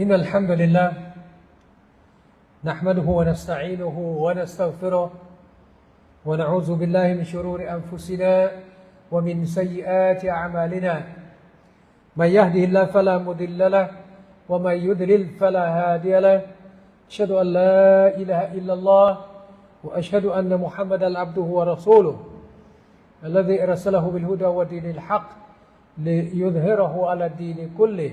إن الحمد لله نحمده ونستعينه ونستغفره ونعوذ بالله من شرور أنفسنا ومن سيئات أعمالنا. من يهده الله فلا مضل له ومن يضلل فلا هادي له. أشهد أن لا إله إلا الله وأشهد أن محمدا عبده ورسوله الذي أرسله بالهدى ودين الحق ليظهره على الدين كله.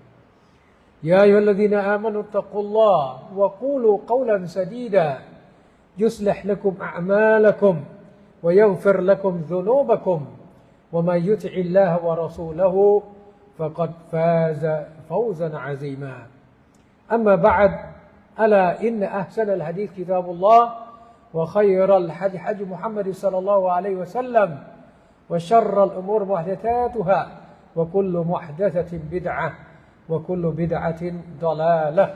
يا أيها الذين آمنوا اتقوا الله وقولوا قولا سديدا. يصلح لكم أعمالكم ويغفر لكم ذنوبكم. ومن يطع الله ورسوله فقد فاز فوزا عظيما. أما بعد ألا إن أحسن الحديث كتاب الله وخير الحديث حج محمد صلى الله عليه وسلم وشر الأمور محدثاتها وكل محدثة بدعة. وكل بدعة ضلالة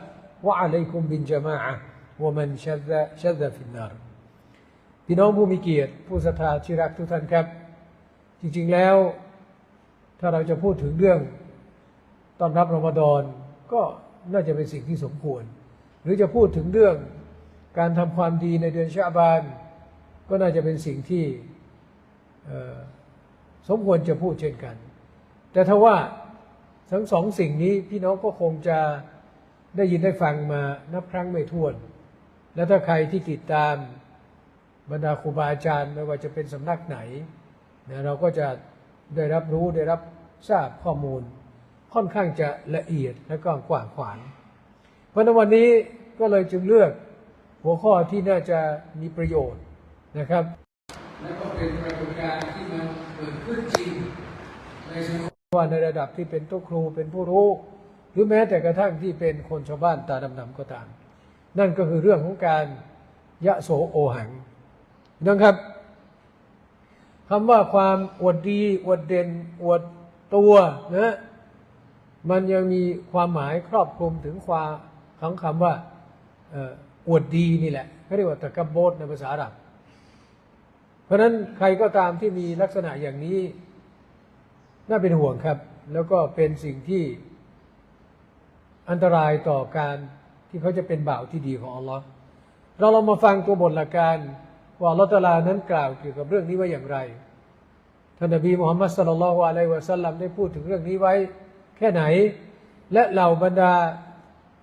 وعليكم بالجماعة ومن شذ شذ في النار พี่น้องผู้มีเกียรติผู้ศรัทธาที่รักทุกท่านครับ จริงๆแล้ว ถ้าเราจะพูดถึงเรื่องต้อนรับรอมฎอนก็น่าจะเป็นสิ่งที่สมควร หรือจะพูดถึงเรื่องการทำความดีในเดือนชาบาน ก็น่าจะเป็นสิ่งที่สมควรจะพูดเช่นกัน แต่ถ้าว่า ทั้งสองสิ่งนี้พี่น้องก็คงจะได้ยินได้ฟังมานับครั้งไม่ถ้วน และถ้าใครที่ติดตามบรรดาครูบาอาจารย์ไม่ว่าจะเป็นสำนักไหนนะเราก็จะได้รับรู้ได้รับทราบข้อมูล ค่อนข้างจะละเอียดและก็กว้างขวางเพราะในวันนี้ก็เลยจึงเลือกหัวข้อที่น่าจะมีประโยชน์นะครับและก็เป็นปรากฏการณ์ที่มันเกิดขึ้นจริงในสังคม ว่าในระดับที่เป็นตัวครูเป็นผู้รู้ หรือแม้แต่กระทั่งที่เป็นคนชาวบ้านตาดำๆก็ตาม นั่นก็คือเรื่องของการยะโสโอหังนะครับคำว่าความอวดดีอวดเด่นอวดตัวนะมันยังมีความหมายครอบคลุมถึงความของคำว่าอวดดีนี่แหละเขาเรียกว่าตะกบโบดในภาษาอาหรับ เพราะนั้นใครก็ตามที่มีลักษณะอย่างนี้ น่าเป็นห่วงครับ แล้วก็เป็นสิ่งที่อันตรายต่อการที่เขาจะเป็นบ่าวที่ดีของอัลลอฮ์เราลองมาฟังตัวบทหลักการว่าลอตลานั้นกล่าวเกี่ยวกับเรื่องนี้ว่าอย่างไรท่านนบีมุฮัมมัดสุลลัลฮุอะลัยวะสัลลัมได้พูดถึงเรื่องนี้ไว้ แค่ไหน และเหล่าบรรดา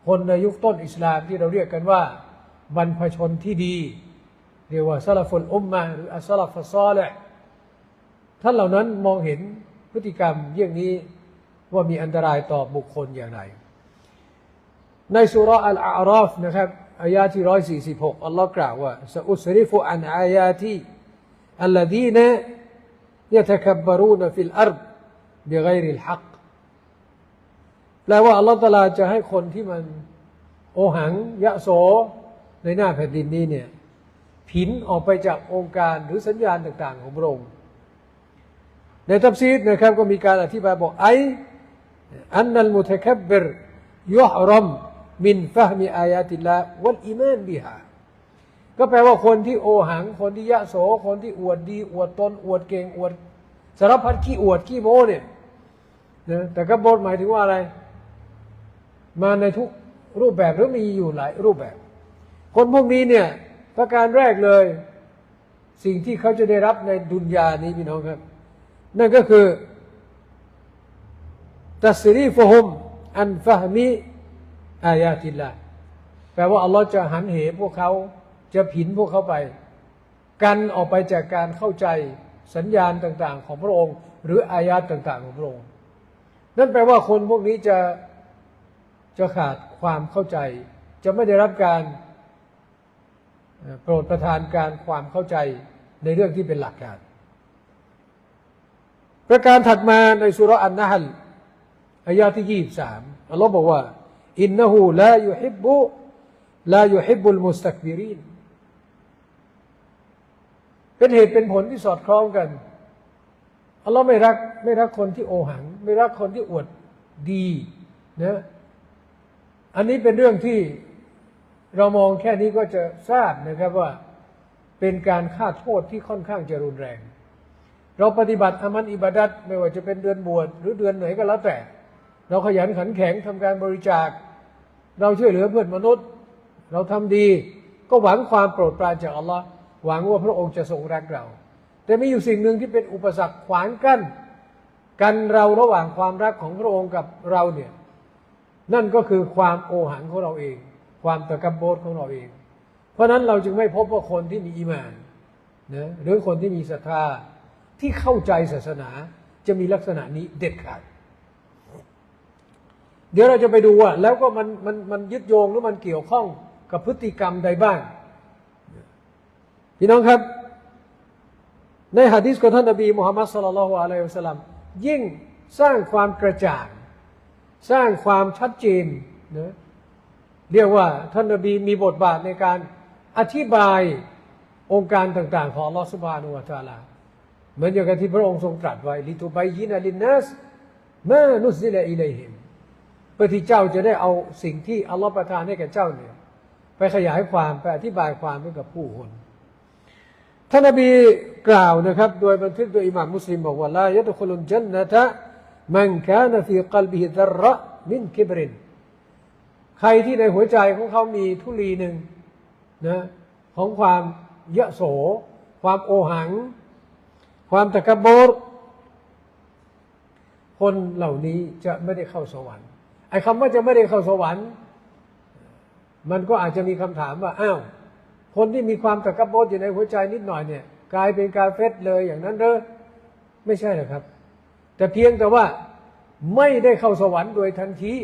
คนในยุคต้นอิสลามที่เราเรียกกันว่า บรรพชนที่ดี เรียกว่าซาลฟุลอุมมาหรืออัสลัฟซอลห์ท่านเหล่านั้นมองเห็น พฤติกรรมเยี่ยงนี้ว่ามีอันตรายต่อบุคคลอย่างไร ในสุรอัลอาราฟนะครับอายาที่ร้อยสี่สิบหกอัลลอฮ์กล่าวว่าสอุสริฟุอันอายาที่อัลลดีนยะตะคับบรูนฟิลอัรบบิไกริลฮักแปลว่าอัลลอฮ์ตาลาจะให้คนที่มันโอหังยะโสในหน้าแผ่นดินนี้เนี่ย ผินออกไปจากองค์การหรือสัญญาณต่าง ๆ ของพระองค์ ในทัฟซีดนะครับก็มีการอธิบายบอกไออันนัลมุตะคับบรยุฮรัมมินฟะมีอายาติลละวัลอีมานบิฮาก็แปลว่าคนที่โอหัง คนที่ยะโส คนที่อวดดี อวดตน อวดเก่ง อวดสารพัดขี้อวดขี้โม้เนี่ยนะแต่ก็บทหมายถึงว่าอะไร มาในทุกรูปแบบหรือมีอยู่หลายรูปแบบ คนพวกนี้เนี่ยประการแรกเลย สิ่งที่เขาจะได้รับในดุนยานี้พี่น้องครับ นั่นก็คือตัสรีฟฮุมอันฟะมีอายาติลละแปลว่าอัลลอฮ์จะหันเหพวกเขาจะผินพวกเขาไป กันออกไปจากการเข้าใจสัญญาณต่าง ๆ ของพระองค์ หรืออายาตต่าง ๆ ของพระองค์ นั่นแปลว่าคนพวกนี้จะจะขาดความเข้าใจ จะไม่ได้รับการโปรดประทานการความเข้าใจในเรื่องที่เป็นหลักการ ประการถัดมาในสุรอันนะฮัลอายาที่ยี่สามอัลลอฮ์บอกว่าอินนหูลายุฮิบบุลายุฮิบุลมุสตักบิรินเป็นเหตุเป็นผลที่สอดคล้องกันอัลลอฮ์ไม่รักไม่รักคนที่โอหัง ไม่รักคนที่อวดดีนะอันนี้เป็นเรื่องที่เรามองแค่นี้ก็จะทราบนะครับว่าเป็นการฆ่าโทษที่ค่อนข้างจะรุนแรง เราปฏิบัติอามันอิบาดัตไม่ว่าจะเป็นเดือนบวชหรือเดือนไหนก็แล้วแต่ เราขยันขันแข็งทำการบริจาค เราช่วยเหลือเพื่อนมนุษย์ เราทำดี ก็หวังความโปรดปรานจากอัลลอฮ์หวังว่าพระองค์จะทรงรักเรา แต่มีอยู่สิ่งหนึ่งที่เป็นอุปสรรคขวางกั้น กันเราระหว่างความรักของพระองค์กับเราเนี่ยนั่นก็คือความโอหังของเราเอง ความตะกบโบดของเราเอง เพราะนั้นเราจึงไม่พบว่าคนที่มีอีมานนะหรือคนที่มีศรัทธา ที่เข้าใจศาสนาจะมีลักษณะนี้เด็ดขาด เดี๋ยวเราจะไปดูว่า แล้วก็มันมันมันยึดโยงหรือมันเกี่ยวข้องกับพฤติกรรมใดบ้าง พี่น้องครับ ในหะดีษของท่านนบีมุฮัมมัดสุลลัลลอฮุอะลัยฮิวสลัมยิ่งสร้างความกระจ่าง สร้างความชัดเจนนะเรียกว่าท่านนบีมีบทบาทในการอธิบายองค์การต่าง ๆ ของลอสุบานุวะตาลา เหมือนอย่างที่พระองค์ทรงตรัสไว้ลิตุบายยินลินนัสมานุสิลอิเลหิมเพื่อที่เจ้าจะได้เอาสิ่งที่อัลลอฮฺประทานให้แก่เจ้าเนี่ยไปขยายความไปอธิบายความให้กับผู้คนท่านนบีกล่าวนะครับ โดยบันทึกโดยอิหม่ามมุสลิมบอกว่าลายะตุคุลุนจันนะตะมันกานฟีกลบิฮิดรระมินคิบรินใครที่ในหัวใจของเขามีทุลีหนึ่งนะของความเยะโส ความโอหัง ความตะกบรคนเหล่านี้จะไม่ได้เข้าสวรรค์ไอ้คำว่าจะไม่ได้เข้าสวรรค์ มันก็อาจจะมีคำถามว่าอ้าวคนที่มีความตะกบรอยู่ในหัวใจนิดหน่อยเนี่ย กลายเป็นกาเฟตเลยอย่างนั้นเด้อไม่ใช่หรอกครับ แต่เพียงแต่ว่าไม่ได้เข้าสวรรค์โดยทันที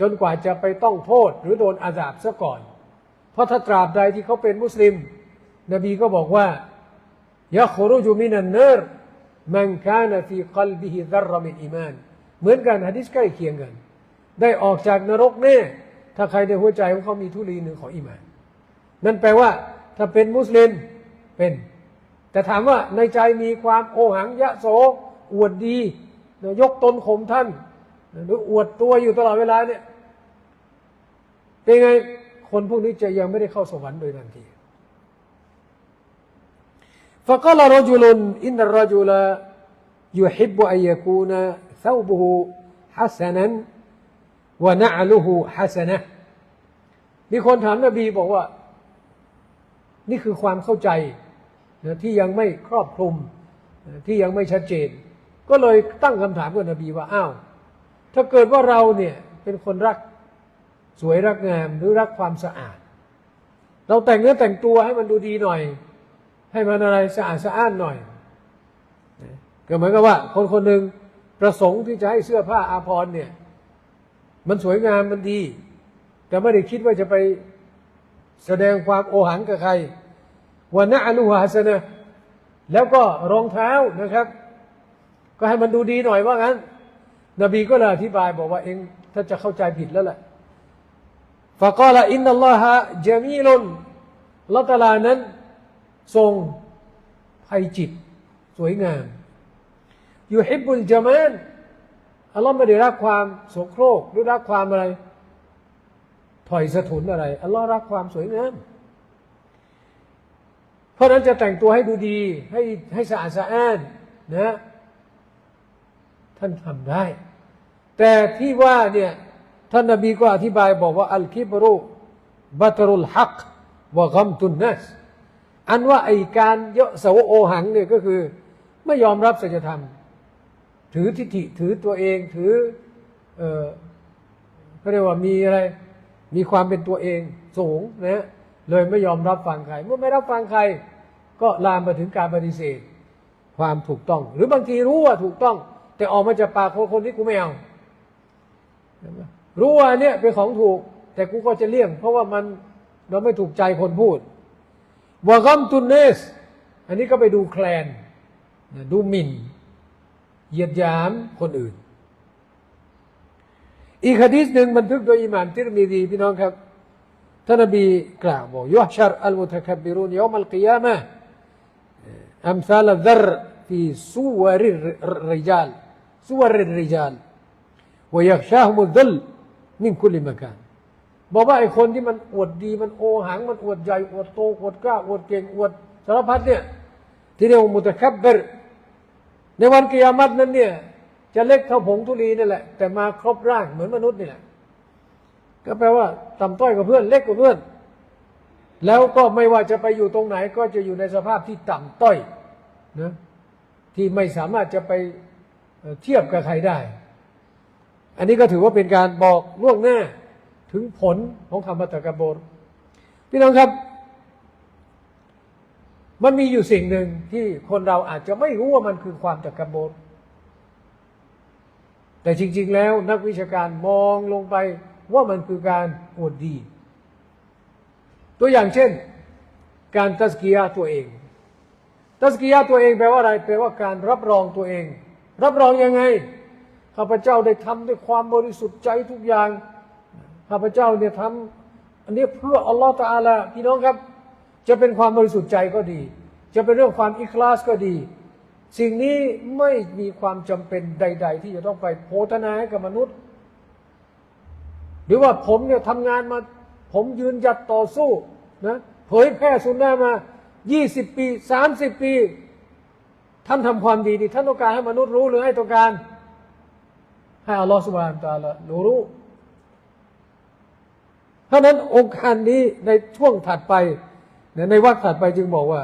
จนกว่าจะไปต้องโทษหรือโดนอาสาบซะก่อน เพราะถ้าตราบใดที่เขาเป็นมุสลิม นบีก็บอกว่า ยะครุจุมินันเนอร์มันกานฟีกลบิฮิดรมินอิมาน เหมือนกันฮะดิษใกล้เคียงกัน ได้ออกจากนรกแน่ ถ้าใครในหัวใจของเขามีทุลีหนึ่งของอิมาน นั่นแปลว่า ถ้าเป็นมุสลิมเป็น แต่ถามว่าในใจมีความโอหังยะโส อวดดี ยกตนข่มท่านหรืออวดตัวอยู่ตลอดเวลาเนี่ย เป็นไง คนพวกนี้จะยังไม่ได้เข้าสวรรค์โดยทันที فقال رجل إن الرجل يحب أن يكون ثوبه حسنا ونعله حسنة มีคนถามนบีบอกว่า นี่คือความเข้าใจนะที่ยังไม่ครอบคลุมนะที่ยังไม่ชัดเจน ก็เลยตั้งคำถามกับนบีว่าอ้าวถ้าเกิดว่าเราเนี่ยเป็นคนรักสวยรักงามหรือรักความสะอาด เราแต่งเนื้อแต่งตัวให้มันดูดีหน่อย ให้มันอะไรสะอาดสะอ้านหน่อยก็เหมือนกับว่า คนคนหนึ่งประสงค์ที่จะให้เสื้อผ้าอาภรณ์เนี่ย มันสวยงามมันดี แต่ไม่ได้คิดว่าจะไปแสดงความโอหังกับใครวันนะอนุหาสนะแล้วก็รองเท้านะครับ ก็ให้มันดูดีหน่อยว่างั้น นบีก็เลยอธิบายบอกว่าเองถ้าจะเข้าใจผิดแล้วแหละฟะกาลอินนัลลอฮะจามีลุนละตลานั้น ทรงภัยจิต สวยงาม อยู่ฮิบุลจามานอัลลอฮ์ไม่ได้รักความโสโครกหรือรักความอะไร ถอยสะทุนอะไร อัลลอฮ์รักความสวยงาม เพราะนั้นจะแต่งตัวให้ดูดี ให้ให้สะอาดสะอ้านนะ ท่านทำได้ แต่ที่ว่าเนี่ย ท่านนบีก็อธิบายบอกว่า อัลคิบรุบัตรุลฮักวะกัมตุนนัส อันว่าไอการเยอะโสโอหังเนี่ยก็คือ ไม่ยอมรับสัจธรรม ถือทิฏฐิถือตัวเองถือเออเขาเรียกว่ามีอะไร มีความเป็นตัวเองสูงนะเลยไม่ยอมรับฟังใคร เมื่อไม่รับฟังใคร ก็ลามมาถึงการปฏิเสธ ความถูกต้อง หรือบางทีรู้ว่าถูกต้อง แต่ออกมาจากปากคนคนนี้กูไม่เอารู้ว่าเนี่ยเป็นของถูก แต่กูก็จะเลี่ยง เพราะว่ามันเราไม่ถูกใจคนพูด วากัมตุนเนส อันนี้ก็ไปดูแคลน ดูหมิ่น เหยียดหยามคนอื่น อีกฮะดีหนึ่งบันทึกโดยอิหม่ามติรมีดีพี่น้องครับท่านนบีกล่าวบอกยุฮชัรอัลมุตะคับบิรุนยอมัลกิยามะอัมซาลดรฟีสุวริริจาลสุวริริจาลวยกชา บอกว่าไอ้คนที่มันอวดดีมันโอหัง มันอวดใหญ่อวดโตอวดกล้าอวดเก่งอวดสารพัดเนี่ยที่เรียกว่ามุตะคับบิรในวันกิยามัตนั้นเนี่ยจะเล็กเท่าผงธุลีนี่แหละ แต่มาครบร่างเหมือนมนุษย์นี่แหละก็แปลว่าต่ำต้อยกว่าเพื่อนเล็กกว่าเพื่อน แล้วก็ไม่ว่าจะไปอยู่ตรงไหน ก็จะอยู่ในสภาพที่ต่ำต้อยนะที่ไม่สามารถจะไปเทียบกับใครได้ อันนี้ก็ถือว่าเป็นการบอกล่วงหน้า ถึงผลของคำมัตตกบฏพี่น้องครับ มันมีอยู่สิ่งหนึ่งที่คนเราอาจจะไม่รู้ว่ามันคือความตะกบฏแต่จริง ๆ แล้วนักวิชาการมองลงไปว่ามันคือการอวดดี ตัวอย่างเช่น การตัสกียะตัวเอง ตัสกียะตัวเองแปลว่าอะไรแปลว่าการรับรองตัวเอง รับรองยังไงข้าพเจ้าได้ทำด้วยความบริสุทธิ์ใจทุกอย่าง ข้าพเจ้าเนี่ยทำอันนี้เพื่ออัลลอฮฺตะอาลาพี่น้องครับ จะเป็นความบริสุทธิ์ใจก็ดี จะเป็นเรื่องความอิคลาสก็ดี สิ่งนี้ไม่มีความจำเป็นใด ๆ ที่จะต้องไปโพธนาให้กับมนุษย์ หรือว่าผมเนี่ยทำงานมา ผมยืนหยัดต่อสู้นะเผยแพร่สุนนะมา 20 ปี 30 ปี ท่านทำความดีดีท่านต้องการให้มนุษย์รู้หรือให้ต้องการ ให้อัลลอฮฺสุบานตะอาลารู้รู้ เพราะนั้นองค์การนี้ในช่วงถัดไปเนี่ยในวรรคถัดไปจึงบอกว่า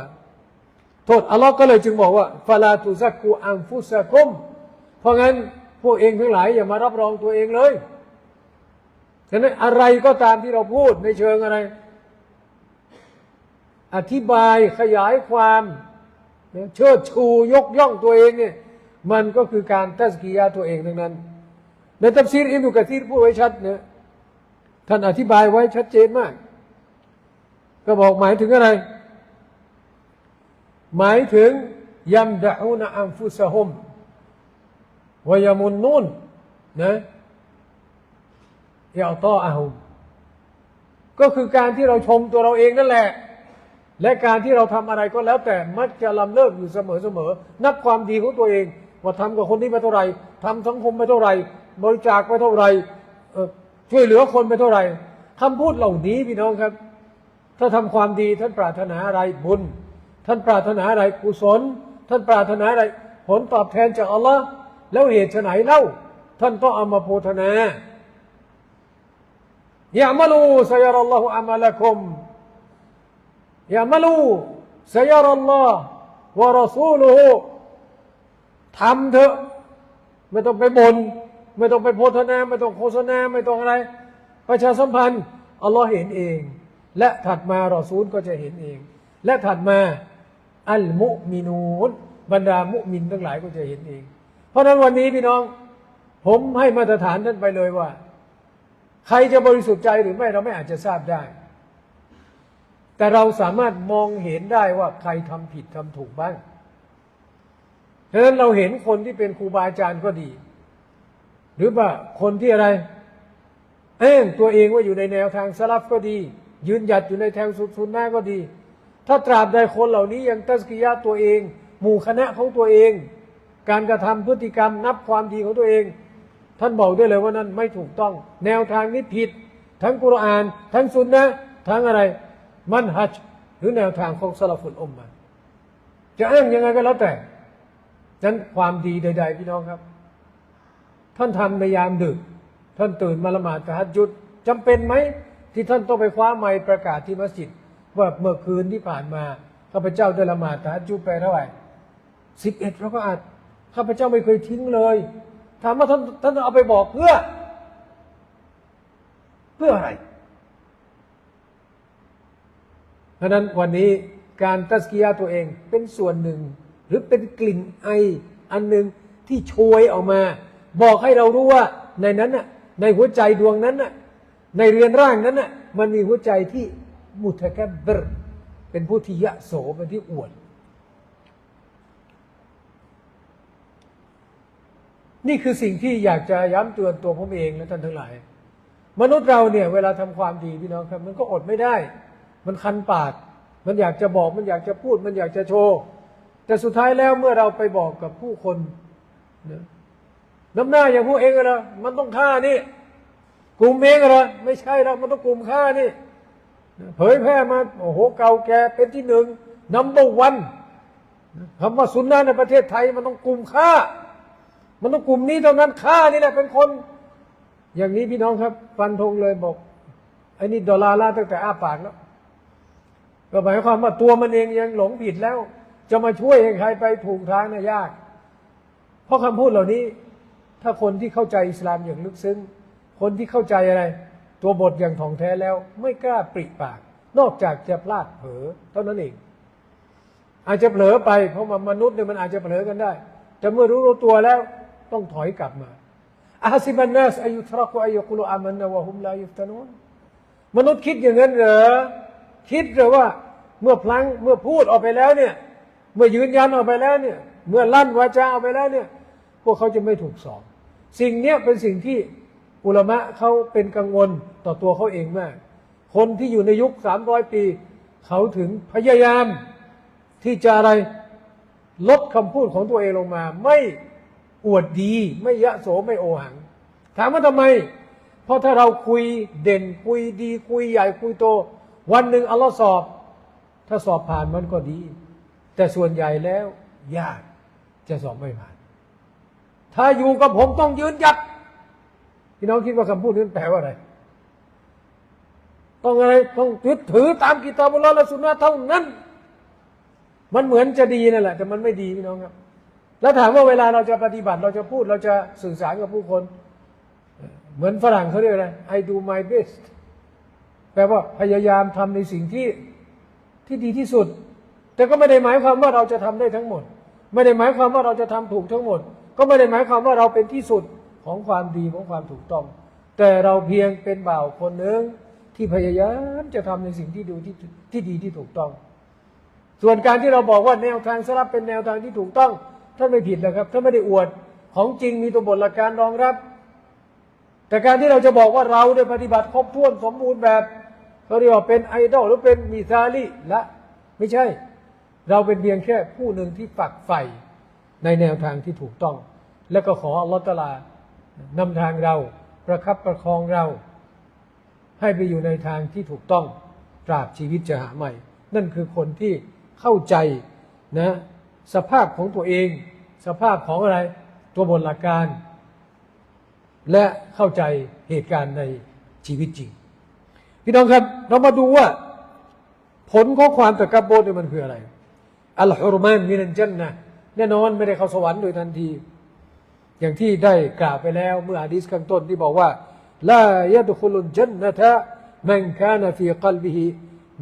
โทษอัลลอฮ์ก็เลยจึงบอกว่าฟาลาตุซักกูอัมฟุสะกุม เพราะงั้นพวกเองทั้งหลายอย่ามารับรองตัวเองเลยฉะนั้นอะไรก็ตามที่เราพูดในเชิงอะไร อธิบายขยายความเชิดชูยกย่องตัวเองเนี่ยมันก็คือการตัสกียาตัวเองทั้งนั้น ในตัฟซีรอิบนุกะซีรพูดไว้ชัดเนี่ย ท่านอธิบายไว้ชัดเจนมาก ก็บอกหมายถึงอะไร หมายถึงยัมดะฮูนอัมฟุสะฮุมวยามุนนูนนะยาตออาหุมก็คือการที่เราชมตัวเราเองนั่นแหละ และการที่เราทำอะไรก็แล้วแต่มักจะลำเลิกอยู่เสมอเสมอนับความดีของตัวเอง ว่าทำกับคนนี้ไปเท่าไหร่ทำสังคมไปเท่าไหร่ บริจาคไปเท่าไหร่ ช่วยเหลือคนไปเท่าไหร่คำพูดเหล่านี้พี่น้องครับ ถ้าทำความดีท่านปรารถนาอะไรบุญ ท่านปรารถนาอะไรกุศล ท่านปรารถนาอะไร ผลตอบแทนจากอัลลอฮ์แล้วเหตุไฉนเล่า ท่านต้องเอามาโพธนายะมะลูสยารัลลอฮุอามัลกุมยะมะลูสยารัลลอฮ์วะรอซูลุฮูทำเถอะไม่ต้องไปบน่น ไม่ต้องไปโพธนาไม่ต้องโฆษณาไม่ต้องอะไร ประชาสัมพันธ์อัลลอฮ์เห็นเอง และถัดมารอซูลก็จะเห็นเอง และถัดมาอัลมุมินูนบรรดามุมินทั้งหลายก็จะเห็นเอง เพราะนั้นวันนี้พี่น้อง ผมให้มาตรฐานท่านไปเลยว่า ใครจะบริสุทธิ์ใจหรือไม่เราไม่อาจจะทราบได้ แต่เราสามารถมองเห็นได้ว่าใครทำผิดทำถูกบ้างฉะนั้นเราเห็นคนที่เป็นครูบาอาจารย์ก็ดี หรือว่าคนที่อะไรเอ้งตัวเองว่าอยู่ในแนวทางสลับก็ดี ยืนหยัดอยู่ในแทงสุดสุนหน้าก็ดี ถ้าตราบใดคนเหล่านี้ยังตัสกิยะตัวเอง หมู่คณะของตัวเอง การกระทำพฤติกรรมนับความดีของตัวเอง ท่านบอกได้เลยว่านั่นไม่ถูกต้อง แนวทางนี้ผิด ทั้งกุรอาน ทั้งสุนนะทั้งอะไร มันฮัจหรือแนวทางของสลับฟุลอมมะจะอ้างยังไงก็แล้วแต่นั้นความดีใด ๆ พี่น้องครับ ท่านทำในยามดึก ท่านตื่นมาละหมาดตะฮัดยุดจำเป็นไหมที่ท่านต้องไปคว้าไม้ประกาศที่มัสยิดว่าเมื่อคืนที่ผ่านมาข้าพเจ้าได้ละหมาดตะฮัดยุดไปเท่าไหร่สิบเอ็ดเราก็อาจข้าพเจ้าไม่เคยทิ้งเลยถามว่าท่านท่านเอาไปบอกเพื่อ เพื่ออะไรเพราะนั้นวันนี้การตัสกียาตัวเองเป็นส่วนหนึ่ง หรือเป็นกลิ่นไออันหนึ่งที่โชยออกมา บอกให้เรารู้ว่าในนั้นน่ะในหัวใจดวงนั้นน่ะในเรือนร่างนั้นน่ะมันมีหัวใจที่มุทะกับรเป็นผู้ที่ยะโสเป็นที่อวดนี่คือสิ่งที่อยากจะย้ำเตือนตัวผมเองและท่านทั้งหลาย มนุษย์เราเนี่ย เวลาทำความดีพี่น้องครับ มันก็อดไม่ได้ มันคันปาก มันอยากจะบอกมันอยากจะพูด มันอยากจะโชว์ แต่สุดท้ายแล้วเมื่อเราไปบอกกับผู้คนนะ น้ำหน้าอย่างพวกเองเหรอมันต้องฆ่านี่ กลุ่มเองเหรอไม่ใช่เรามันต้องกลุ่มฆ่านี่ เผยแพร่มาโอ้โหเก่าแก่เป็นที่หนึ่งนัมเบอร์วันคำว่าสุนนะในประเทศไทยมันต้องกลุ่มฆ่า มันต้องกลุ่มนี้เท่านั้นฆ่านี่แหละเป็นคน อย่างนี้พี่น้องครับ ฟันธงเลยบอกไอ้นี่ดอลลาร์ล่าตั้งแต่อ้าปากแล้วก็หมายความว่าตัวมันเองยังหลงผิดแล้ว จะมาช่วยใใครไปถูกทางน่ะยาก เพราะคำพูดเหล่านี้ ถ้าคนที่เข้าใจอิสลามอย่างลึกซึ้ง คนที่เข้าใจอะไร ตัวบทอย่างถ่องแท้แล้ว ไม่กล้าปริปาก นอกจากจะพลาดเผลอเท่านั้นเอง อาจจะเผลอไปเพราะมันมนุษย์เนี่ยมันอาจจะเผลอกันได้ แต่เมื่อรู้รตัวแล้วต้องถอยกลับมาอาซิบันนัสอายุทรักอายุกุลอามันนะวะฮุมลายุฟตานุนมนุษย์คิดอย่างนั้นเหรอคิดเหรอว่าเมื่อพลังเมื่อพูดออกไปแล้วเนี่ย เมื่อยืนยันออกไปแล้วเนี่ย เมื่อลั่นวาจาออกไปแล้วเนี่ย พวกเขาจะไม่ถูกสอบ สิ่งเนี้ยเป็นสิ่งที่อุลามะเขาเป็นกังวลต่อตัวเขาเองมาก คนที่อยู่ในยุคสามร้อยปี เขาถึงพยายามที่จะอะไรลดคำพูดของตัวเองลงมา ไม่อวดดี ไม่ยะโสไม่โอหัง ถามว่าทำไม เพราะถ้าเราคุยเด่นคุยดี คุยใหญ่คุยโต วันหนึ่งอัลลอฮ์สอบ ถ้าสอบผ่านมันก็ดี แต่ส่วนใหญ่แล้วยากจะสอบไม่ผ่าน ถ้าอยู่กับผมต้องยืนหยัดพี่น้องคิดว่าคำพูดนี้แปลว่าอะไรต้องอะไรต้องยึดถือตามกิตาบุลลอฮ์และสุนนะเท่านั้น มันเหมือนจะดีนั่นแหละ แต่มันไม่ดีพี่น้องครับ แล้วถามว่าเวลาเราจะปฏิบัติเราจะพูดเราจะสื่อสารกับผู้คน เหมือนฝรั่งเขาเรียกอะไร I do my best แปลว่าพยายามทำในสิ่งที่ที่ดีที่สุด แต่ก็ไม่ได้หมายความว่าเราจะทำได้ทั้งหมด ไม่ได้หมายความว่าเราจะทำถูกทั้งหมด ก็ไม่ได้หมายความว่าเราเป็นที่สุดของความดีของความถูกต้อง แต่เราเพียงเป็นบ่าวคนหนึ่งที่พยายามจะทำในสิ่งที่ดูที่ที่ดีที่ถูกต้อง ส่วนการที่เราบอกว่าแนวทางสลับเป็นแนวทางที่ถูกต้องท่านไม่ผิดนะครับท่านไม่ได้อวดของจริงมีตัวบทหลักการรองรับ แต่การที่เราจะบอกว่าเราได้ปฏิบัติครบถ้วนสมบูรณ์แบบเขาเรียกว่าเป็นไอดอลหรือเป็นมิซาลีละไม่ใช่ เราเป็นเพียงแค่ผู้หนึ่งที่ฝักใฝ่ในแนวทางที่ถูกต้อง และก็ขออัลลอฮฺตะลานำทางเรา ประคับประคองเรา ให้ไปอยู่ในทางที่ถูกต้องตราบชีวิตจะหาใหม่ นั่นคือคนที่เข้าใจนะ สภาพของตัวเอง สภาพของอะไรตัวบทหลักการ และเข้าใจเหตุการณ์ในชีวิตจริง พี่น้องครับ เรามาดูว่า ผลของความตะกับโบนเนี่ยมันคืออะไรอัลฮุรมานมินันจันนะแน่นอนไม่ได้เข้าสวรรค์โดยทันที อย่างที่ได้กล่าวไปแล้วเมื่ออาดิษข้างต้นที่บอกว่าลายะดุคุลุนจันนะทะมันคานฟีกัลบิฮิ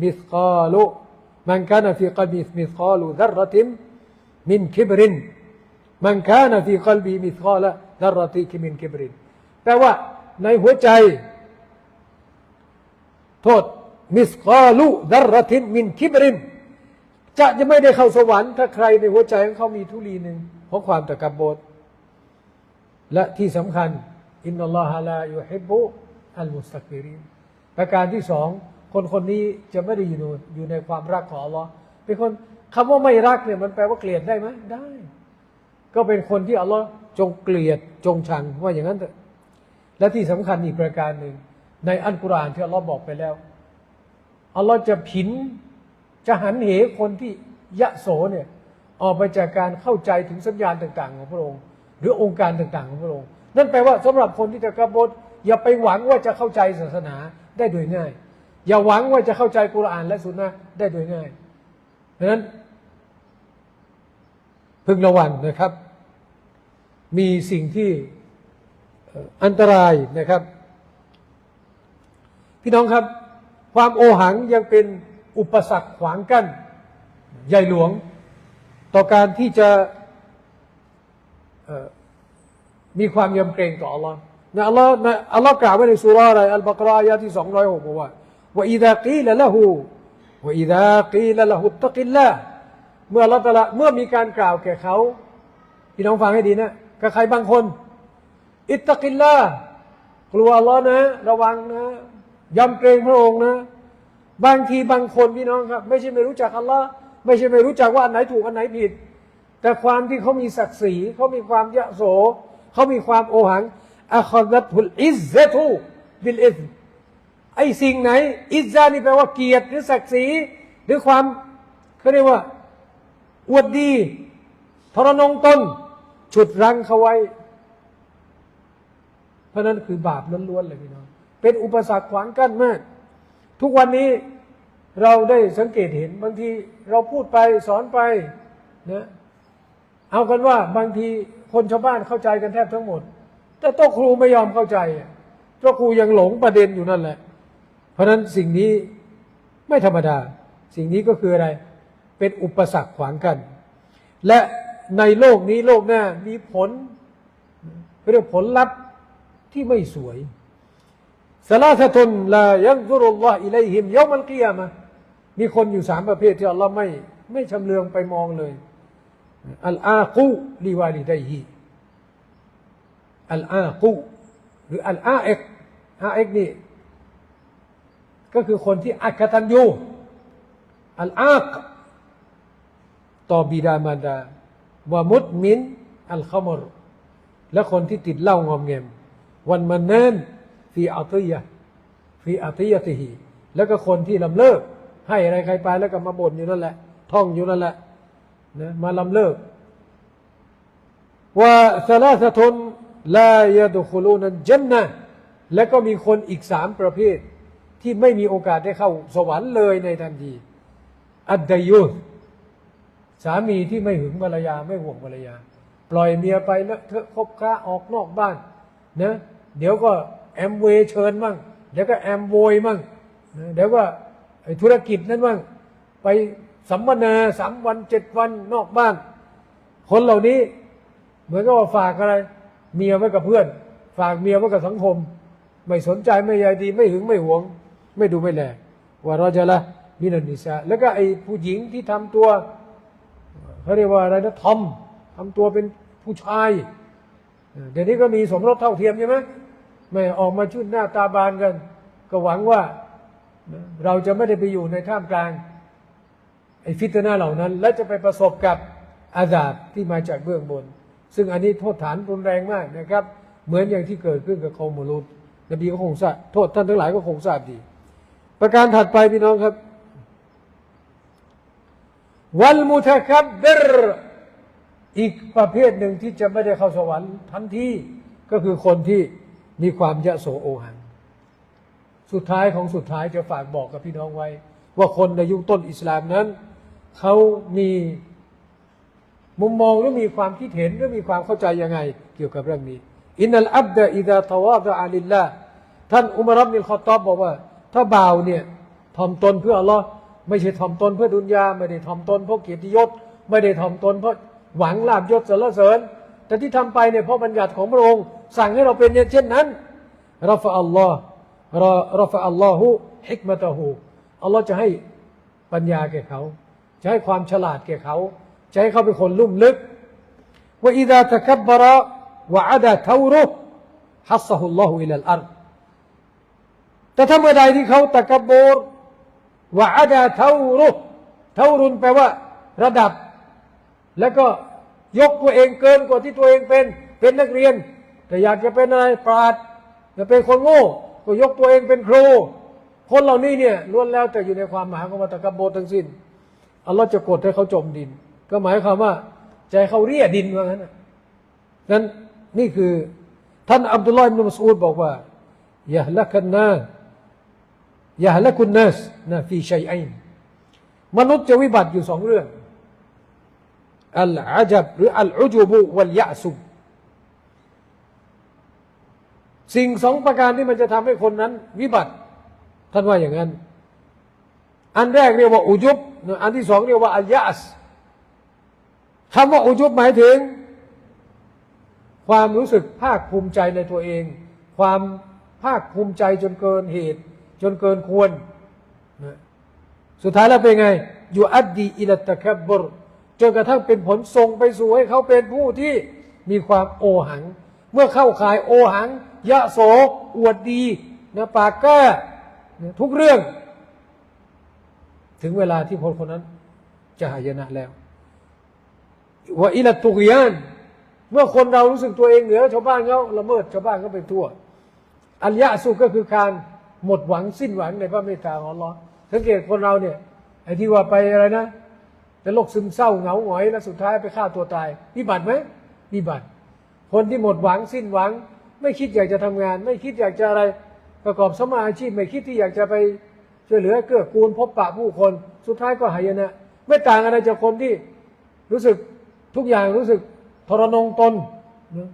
มิสกาลุมันคานฟีกัลบิมิสกาลุดรติมมินคิบรินมันคานฟีกัลบิมิสกาละดรติคิมินคิบรินแปลว่าในหัวใจ โทษมิสกาลุดรติมมินคิบรินจะจะไม่ได้เข้าสวรรค์ถ้าใครในหัวใจของเขามีทุลีหนึ่งของความตะกบโบด และที่สำคัญอินนัลลอฮะลายูฮิบุอัลมุสตักบิรินประการที่สองคนคนนี้จะไม่ได้อยู่ในอยู่ในความรักของอัลลอฮ์เป็นคนคำว่าไม่รักเนี่ยมันแปลว่าเกลียดได้ไหมได้ ก็เป็นคนที่อัลลอฮ์จงเกลียดจงชังว่าอย่างนั้นเถอะและที่สำคัญอีกประการหนึ่ง ในอันกุรอานที่อัลลอฮ์บอกไปแล้วอัลลอฮ์จะผินจะหันเหคนที่ยะโสเนี่ยออกไปจากการเข้าใจถึงสัญญาณต่าง ๆ ของพระองค์ หรือองค์การต่างๆของพระองค์นั่นแปลว่าสำหรับคนที่จะกบฏอย่าไปหวังว่าจะเข้าใจศาสนาได้โดยง่าย อย่าหวังว่าจะเข้าใจกุรอานและสุนนะได้โดยง่ายดังนั้นพึงระวังนะครับ มีสิ่งที่อันตรายนะครับ พี่น้องครับ ความโอหังยังเป็นอุปสรรคขวางกั้นใหญ่หลวง ต่อการที่จะ มีความยำเกรงต่อ Allah นะอัลลอฮ์นะอัลลอฮ์กล่าวไว้ในสุราอะไรอัลบากรายะที่สองร้อยหกบอกว่าว่าอิดะกีละละหูว่าอิดะกีละละหุตะกิลละเมื่อละตละเมื่อมีการกล่าวแก่เขาพี่น้องฟังให้ดีนะกับใครบางคน อิตตะกิลละกลัวอัลลอฮ์นะ ระวังนะยำเกรงพระองค์นะ บางทีบางคนพี่น้องครับ ไม่ใช่ไม่รู้จักอัลลอฮ์ไม่ใช่ไม่รู้จักว่าอันไหนถูกอันไหนผิด แต่ความที่เขามีศักดิ์ศรีเขามีความยะโสเขามีความโอหังอัคดัตุลอิซซะตุบิลอิซไอสิ่งไหน อิซซานี่แปลว่าเกียรติหรือศักดิ์ศรีหรือความเขาเรียกว่าอวดดี ทรนงตนฉุดรั้งเขาไว้ เพราะนั้นคือบาปล้วนๆเลยพี่น้องเป็นอุปสรรคขวางกั้นมาก ทุกวันนี้เราได้สังเกตเห็นบางทีเราพูดไปสอนไปนะ เอากันว่าบางทีคนชาวบ้านเข้าใจกันแทบทั้งหมด แต่โต๊ะครูไม่ยอมเข้าใจโต๊ะครูยังหลงประเด็นอยู่นั่นแหละ เพราะฉะนั้นสิ่งนี้ไม่ธรรมดา สิ่งนี้ก็คืออะไร เป็นอุปสรรคขวางกัน และในโลกนี้โลกหน้ามีผลเรียกผลลัพธ์ที่ไม่สวยสลาสตุนลายังซุรุลลอฮ์อิเลหิมยอมันกิยมะมีคนอยู่สามประเภทที่อัลลอฮ์ไม่ไม่ชำเลืองไปมองเลย อัลอากูลิวาลิดัยฮีอัลอากูหรืออัลอาเอกอาเอกนี่ก็คือคนที่อักตันยูอัลอากต่อบิดามารดาวามุดมินอัลขมรและคนที่ติดเหล้างอมเงมวันมันเนนฟีอัติยะฟีอัติยะติฮีแล้วก็คนที่ลำเลิก ให้อะไรใครไปแล้วก็มาบ่นอยู่นั่นแหละ ท่องอยู่นั่นแหละ นะมาลำเลิกว่าสลาสตุนลายดุคุลูนันเจนนะและก็มีคนอีกสามประเภท ที่ไม่มีโอกาสได้เข้าสวรรค์เลยในทันทีอัดดยุนสามีที่ไม่หึงภรรยาไม่ห่วงภรรยา ปล่อยเมียไปแล้วเธอคบค้าออกนอกบ้านนะเดี๋ยวก็แอมเวเชิญมั่งเดี๋ยวก็แอมโวยมั่งนะเดี๋ยวก็ธุรกิจนั้นมั่งไป สัมมนาสามวันเจ็ดวันนอกบ้าน คนเหล่านี้ เหมือนกับว่าฝากอะไร เมียไว้กับเพื่อน ฝากเมียไว้กับสังคม ไม่สนใจไม่ใยดี ไม่หึงไม่หวง ไม่ดูไม่แลว่าเราจะละมินันนิสาแล้วก็ไอ้ผู้หญิงที่ทำตัวเขาเรียกว่าอะไรนะทอมทำตัวเป็นผู้ชายเดี๋ยวนี้ก็มีสมรสเท่าเทียมใช่ไหมไม่ออกมาชื่นหน้าตาบานกัน ก็หวังว่าเราจะไม่ได้ไปอยู่ในท่ามกลาง อ้ฟิตนาเหล่านั้น และจะไปประสบกับอาซาบที่มาจากเบื้องบน ซึ่งอันนี้โทษฐานรุนแรงมากนะครับ เหมือนอย่างที่เกิดขึ้นกับคอมูลุนบีก็คงทราบโทษท่านทั้งหลายก็คงทราบดี ประการถัดไปพี่น้องครับ วัลมุทะคับบิรอีกประเภทหนึ่งที่จะไม่ได้เข้าสวรรค์ทันทีก็คือคนที่มีความยะโสโอหัง สุดท้ายของสุดท้ายจะฝากบอกกับพี่น้องไว้ ว่าคนในยุคต้นอิสลามนั้น เขามีมุมมองหรือมีความคิดเห็นหรือมีความเข้าใจยังไง เกี่ยวกับเรื่องนี้อินนัลอับดะอิดะทวาดะอาลิลละท่านอุมารบินคอตอบบอกว่า ถ้าบ่าวเนี่ยทอมตนเพื่ออัลลอฮ์ไม่ใช่ทอมตนเพื่อดุนยาไม่ได้ทอมตนเพราะเกียรติยศ ไม่ได้ทอมตนเพราะหวังลาบยศสรรเสริญ แต่ที่ทำไปเนี่ยเพราะบัญญัติของพระองค์ สั่งให้เราเป็นเช่นนั้นรฟะอัลลอฮ์รฟะอัลลอฮุฮิกมะตะฮูอัลลอฮ์จะให้ปัญญาแก่เขา ให้ความฉลาดแก่เขาจะให้เขาเป็นคนลุ่มลึกว่าอิดะตะคับบระวะอาดะทาวรุฮัสซะฮุลลอฮุอิลัลอัรแต่ถ้าเมื่อใดที่เขาตะกับบรวะอาดะทาวรุทาวรุนแปลว่า ระดับ แล้วก็ยกตัวเองเกินกว่าที่ตัวเองเป็น เป็นนักเรียน แต่อยากจะเป็นอะไรปราดจะเป็นคนโง่ ก็ยกตัวเองเป็นครู คนเหล่านี้เนี่ยล้วนแล้วแต่อยู่ในความหมายของวัตกรรมโบทั้งสิ้น อัลลอฮ์จะกดให้เขาจมดิน ก็หมายความว่าใจเขาเรียดินว่างั้นนั้นนี่คือ ท่านอับดุลลอฮ์นุมสอูดบอกว่ายะละกันนายะละกุนนัสนะฟีชัยอินมนุษย์จะวิบัติอยู่สองเรื่องอัลอาจับหรืออัลอุจูบุวัลยะซุบสิ่งสองประการที่มันจะทำให้คนนั้น วิบัติ ท่านว่าอย่างนั้น อันแรกเรียกว่าอุจุบอันที่สองเรียกว่าอัลยะสคำว่าอุจุบหมายถึง ความรู้สึกภาคภูมิใจในตัวเอง ความภาคภูมิใจจนเกินเหตุ จนเกินควร สุดท้ายแล้วเป็นไงอยู่อัดดีอิลตะคับบรจนกระทั่งเป็นผลส่งไปสู่ให้เขาเป็นผู้ที่มีความโอหัง เมื่อเข้าขายโอหัง ยะโสอวดดีนะปากกล้านะทุกเรื่อง ถึงเวลาที่คนคนนั้น จะหายนะแล้วว่าอิลตุกยานเมื่อคนเรารู้สึกตัวเองเหนือชาวบ้านเขาละเมิดชาวบ้านเขาไปทั่ว อัลยะสุก็คือการหมดหวังสิ้นหวังในพระเมตตาของอัลลอฮ์สังเกตคนเราเนี่ยไอ้ที่ว่าไปอะไรนะเป็นโรคซึมเศร้าเหงาหงอยแล้วสุดท้ายไปฆ่าตัวตายวิบัติไหมวิบัติคนที่หมดหวังสิ้นหวัง ไม่คิดอยากจะทำงาน ไม่คิดอยากจะอะไรประกอบสมาอาชีพไม่คิดที่อยากจะไป ช่วยเหลือเกื้อกูลพบปะผู้คน สุดท้ายก็หายนะ ไม่ต่างอะไรจากคนที่รู้สึกทุกอย่างรู้สึกทรนงตนนะ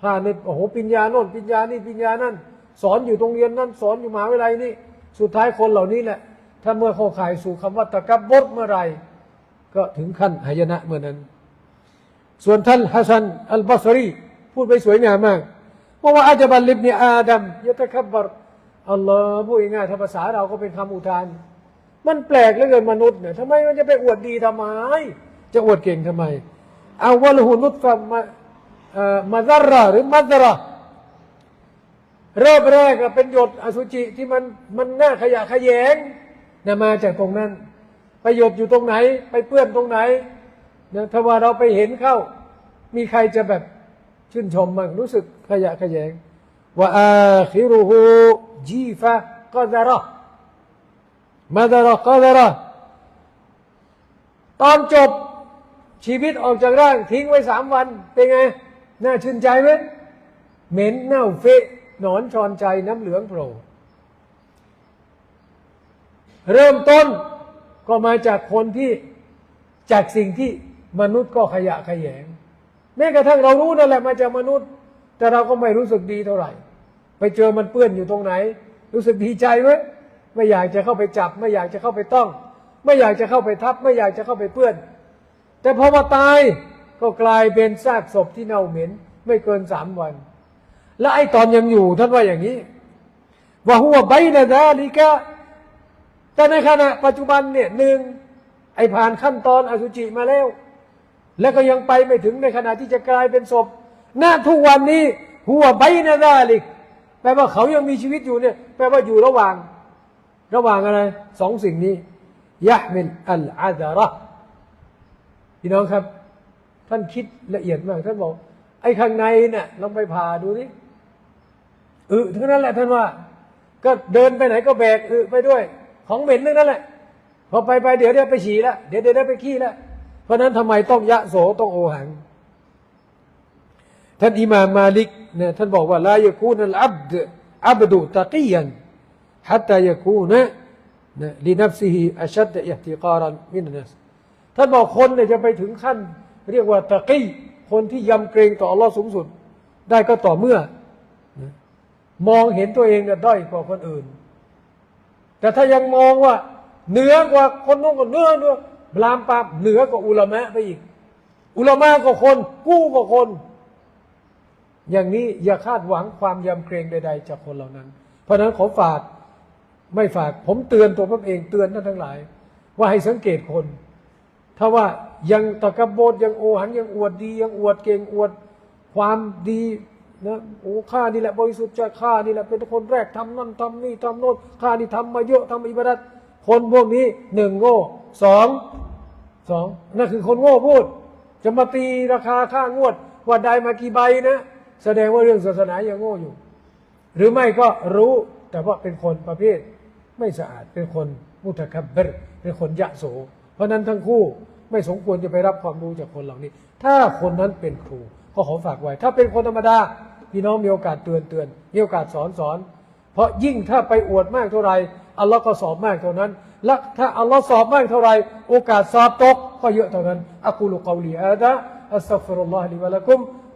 ถ้าในโอ้โหปัญญาโน่นปัญญานี่ปัญญานั่น สอนอยู่ตรงเรียนนั่นสอนอยู่มหาวิทยาลัยนี่ สุดท้ายคนเหล่านี้แหละ ถ้าเมื่อเข้าข่ายสู่คำว่าตะกับบดเมื่อไรก็ถึงขั้นหายนะเมื่อนั้น ส่วนท่านฮัสซันอัลบัสรีพูดไปสวยงามมากเพราะว่าอาจะบัลลิบเนอาดัมยะตะคับบร อัลลอฮ์พูดง่ายๆถ้าภาษาเราก็เป็นคำอุทาน มันแปลกเหลือเกินมนุษย์เนี่ยทำไมมันจะไปอวดดีทำไม จะอวดเก่งทำไมเอาวะลหุนุตฟะมาเอ่อมาซาระหรือมัซระเริ่มแรกเป็นหยดอสุจิที่มันมันน่าขยะแขยงนะมาจากตรงนั้นไปหยดอยู่ตรงไหน ไปเปื้อนตรงไหนนะถ้าว่าเราไปเห็นเข้า มีใครจะแบบชื่นชมมั้งรู้สึกขยะแขยงว่าอาคิรุฮู จีฟะกอซาระมาดาระกอซาระตอนจบชีวิตออกจากร่างทิ้งไว้สามวัน เป็นไง น่าชื่นใจไหมเหม็นเน่าเฟะหนอนชอนใจน้ำเหลืองโผล่เริ่มต้นก็มาจากคนที่จากสิ่งที่มนุษย์ก็ขยะขยง แม้กระทั่งเรารู้นั่นแหละมาจากมนุษย์ แต่เราก็ไม่รู้สึกดีเท่าไหร่ ไปเจอมันเปื้อนอยู่ตรงไหน รู้สึกดีใจไหมไม่อยากจะเข้าไปจับ ไม่อยากจะเข้าไปต้อง ไม่อยากจะเข้าไปทับ ไม่อยากจะเข้าไปเปื้อน แต่พอมาตายก็กลายเป็นซากศพที่เน่าเหม็น ไม่เกินสามวัน และไอ้ตอนยังอยู่ท่านว่าอย่างนี้ว่าหัวใบนะดาลิกะแต่ในขณะปัจจุบันเนี่ยหนึ่งไอ้ผ่านขั้นตอนอสุจิมาแล้ว แล้วก็ยังไปไม่ถึงในขณะที่จะกลายเป็นศพ หน้าทุกวันนี้หัวใบนาดาลิก แปลว่าเขายังมีชีวิตอยู่เนี่ยแปลว่าอยู่ระหว่าง ระหว่างอะไรสองสิ่งนี้ยะมินอัลอาดาระพี่น้องครับ ท่านคิดละเอียดมาก ท่านบอก ไอ้ข้างในเนี่ยลองไปผ่าดูนี่อึทั้งนั้นแหละท่านว่า ก็เดินไปไหนก็แบกอึไปด้วย ของเหม็นทั้งนั้นแหละ พอไปไปเดี๋ยวเดี๋ยวไปฉี่แล้วเดี๋ยวเดี๋ยวไปขี้แล้วเพราะนั้นทำไมต้องยะโสต้องโอหัง ท่านอิมามมาลิกเนี่ยท่านบอกว่าลายคูนัลอับดอับดุตะกียัน حتى يكون ลินับซิฮิอัชัดอิฮติการันมินนัสท่านบอกคนเนี่ยจะไปถึงขั้น เรียกว่าตะกี้คนที่ยำเกรงต่ออัลลอฮ์สูงสุด ได้ก็ต่อเมื่อ มองเห็นตัวเองเนี่ยด้อยกว่าคนอื่น แต่ถ้ายังมองว่าเหนือกว่าคนนู้นก็เหนือเนื้อบลามปามเหนือกว่าอุลามะไปอีก อุลามะก็คน กู้ก็คน อย่างนี้อย่าคาดหวังความยำเกรงใด ๆ จากคนเหล่านั้น เพราะนั้นขอฝากไม่ฝากผมเตือนตัวผมเองเตือนท่านทั้งหลาย ว่าให้สังเกตคน ถ้าว่ายังตะกบดยังโอหังยังอวดดี ยังอวดเก่งอวดความดีนะโอ้ข้านี่แหละบริสุทธิ์ใจข้านี่แหละเป็นคนแรกทำนั่นทำนี่ทำโน่นข้านี่ทำมาเยอะทำอิบาดัตคนพวกนี้หนึ่งโง่สองสองนั่นคือคนโง่พูด จะมาตีราคาค่างวดว่าได้มากี่ใบนะ แสดงว่าเรื่องศาสนายังโง่อยู่ หรือไม่ก็รู้แต่ว่าเป็นคนประเภทไม่สะอาดเป็นคนมุทะคับเบรเป็นคนยะโส เพราะนั้นทั้งคู่ไม่สมควรจะไปรับความรู้จากคนเหล่านี้ ถ้าคนนั้นเป็นครูก็ขอฝากไว้ ถ้าเป็นคนธรรมดาพี่น้องมีโอกาสเตือนเตือนมีโอกาสสอนสอน เพราะยิ่งถ้าไปอวดมากเท่าไหร่อัลลอฮ์ก็สอบมากเท่านั้น และถ้าอัลลอฮ์สอบมากเท่าไหร่โอกาสสอบตกก็เยอะเท่านั้นอักูลุกาวลี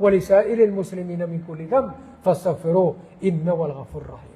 อาดะอัสตัฟิรุ